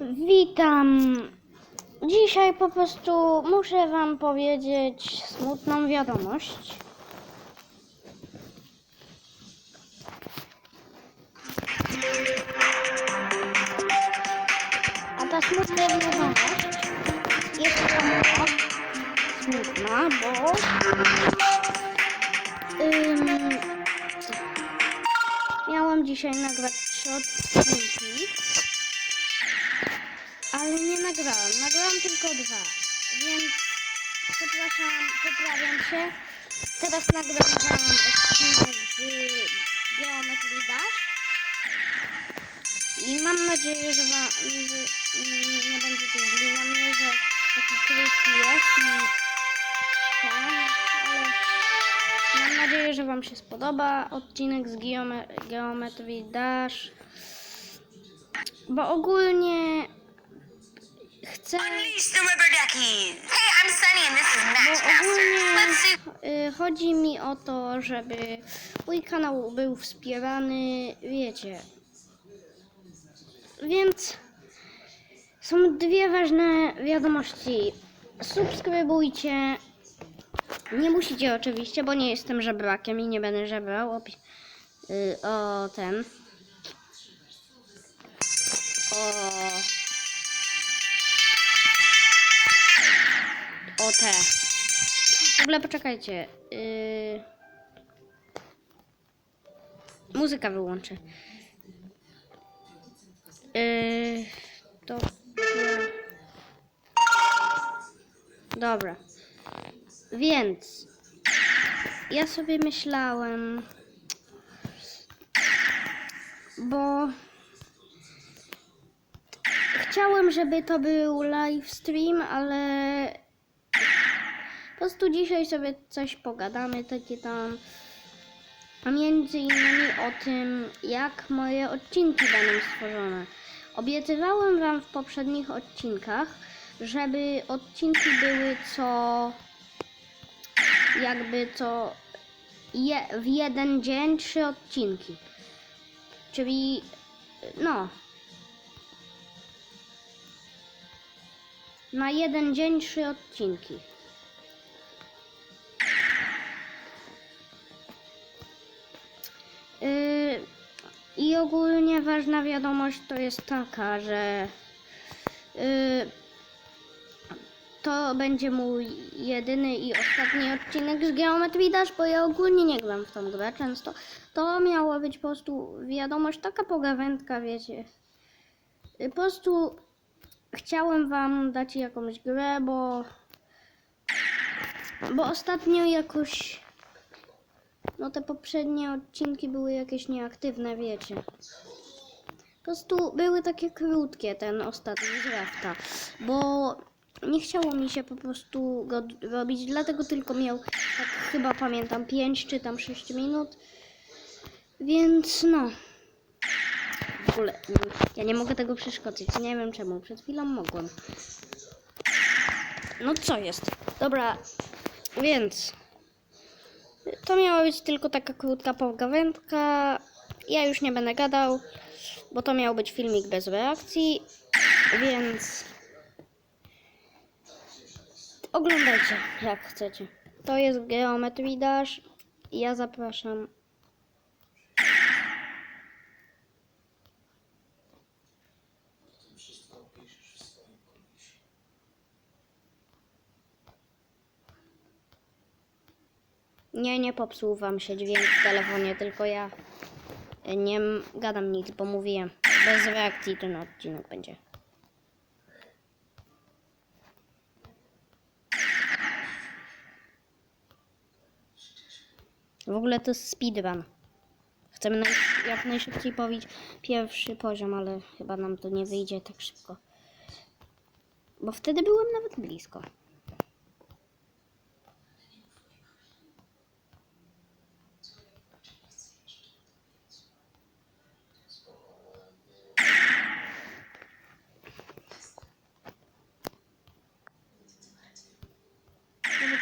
Witam. Dzisiaj po prostu muszę Wam powiedzieć smutną wiadomość. A ta smutna wiadomość jest to smutna, bo ym, miałam dzisiaj nagrać trzy odcinki. Nagrałam. Nagrałam tylko dwa. Więc przepraszam, poprawiam się. Teraz nagram wam odcinek z Geometry Dash. I mam nadzieję, że, wam, że nie będziecie źli na mnie, że taki krótki jest i tak, ale mam nadzieję, że wam się spodoba odcinek z Geome Geometry Dash. Bo ogólnie chcę, Unleash the rubber duckies! Hey, I'm Sunny and this is bo Matchmaster. Let's ogólnie see. y, chodzi mi o to, żeby mój kanał był wspierany, wiecie. Więc są dwie ważne wiadomości. Subskrybujcie. Nie musicie oczywiście, bo nie jestem żebrakiem i nie będę żebrał o, y, o ten. O te. W ogóle poczekajcie. Yy... Muzyka wyłączę. Yy... To... Dobra. Więc... Ja sobie myślałem... Bo... Chciałem, żeby to był live stream, ale po prostu dzisiaj sobie coś pogadamy, takie tam. A między innymi o tym, jak moje odcinki będą stworzone. Obiecywałem Wam w poprzednich odcinkach, żeby odcinki były co. jakby co. Je, w jeden dzień trzy odcinki. Czyli. no. Na jeden dzień trzy odcinki. Ogólnie ważna wiadomość to jest taka, że yy, to będzie mój jedyny i ostatni odcinek z Geometry Dash, bo ja ogólnie nie gram w tą grę często. To miała być po prostu wiadomość, taka pogawędka, wiecie. Yy, Po prostu chciałem wam dać jakąś grę, bo bo ostatnio jakoś no te poprzednie odcinki były jakieś nieaktywne, wiecie. Po prostu były takie krótkie ten ostatni z Rafta, bo nie chciało mi się po prostu go robić, dlatego tylko miał, tak chyba pamiętam, 5 czy tam 6 minut. Więc no. W ogóle ja nie mogę tego przeszkodzić, nie wiem czemu, przed chwilą mogłem. No co jest? Dobra, więc to miała być tylko taka krótka pogawędka. Ja już nie będę gadał, bo to miał być filmik bez reakcji, więc oglądajcie jak chcecie. To jest Geometry Dash. Ja zapraszam. Nie, nie popsuł wam się dźwięk w telefonie, tylko ja y, nie gadam nic, bo mówiłem. Bez reakcji ten odcinek będzie. W ogóle to jest speedrun. Chcemy naj, jak najszybciej pobić pierwszy poziom, ale chyba nam to nie wyjdzie tak szybko. Bo wtedy byłem nawet blisko.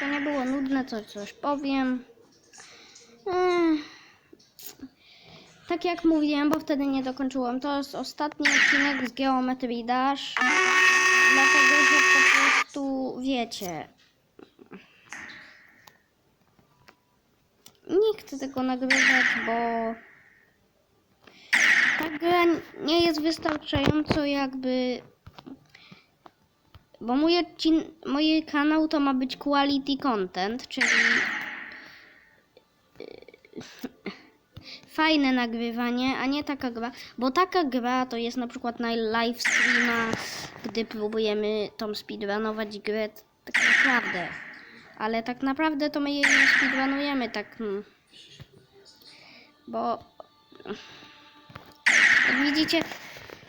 To nie było nudne, to coś powiem. Tak jak mówiłem, bo wtedy nie dokończyłem, to jest ostatni odcinek z Geometry Dash. Dlatego, że po prostu wiecie. Nie chcę tego nagrywać, bo ta gra nie jest wystarczająco jakby. Bo mój, odcin... mój kanał to ma być quality content, czyli fajne nagrywanie, a nie taka gra, bo taka gra to jest na przykład na live streama, gdy próbujemy tą speedrunować grę tak naprawdę. Ale tak naprawdę to my jej nie speedrunujemy tak, hmm. bo jak widzicie,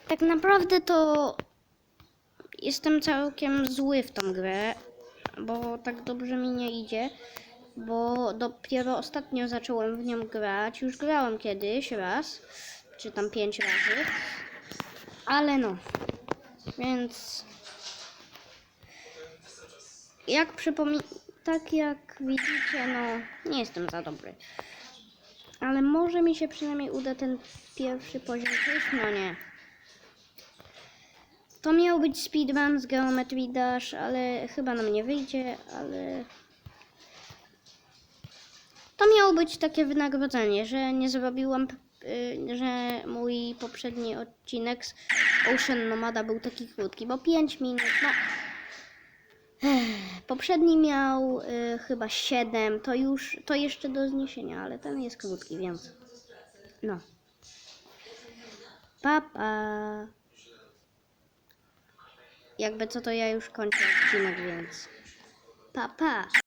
tak naprawdę to jestem całkiem zły w tą grę, bo tak dobrze mi nie idzie, bo dopiero ostatnio zacząłem w nią grać. Już grałem kiedyś raz, czy tam pięć razy, ale no, więc jak przypomi... tak jak widzicie, no nie jestem za dobry. Ale może mi się przynajmniej uda ten pierwszy poziom przejść, no nie. To miał być speedrun z Geometry Dash, ale chyba nam nie wyjdzie, ale... To miało być takie wynagrodzenie, że nie zrobiłam, y, że mój poprzedni odcinek z Ocean Nomada był taki krótki, bo 5 minut, no... Ech, Poprzedni miał y, chyba 7, to już, to jeszcze do zniesienia, ale ten jest krótki, więc... No. Papa. Pa. Jakby co to ja już kończę odcinek, więc... Papa. Pa.